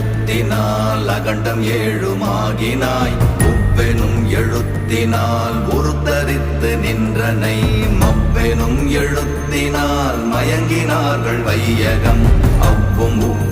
எழுத்தினால் அகண்டம் ஏழுமாகினாய். ஒவ்வெனும் எழுத்தினால் உருத்தரித்து நின்றனை. மவ்வெனும் எழுத்தினால் மயங்கினார்கள் வையகம். அவ்வும் உவ்வும்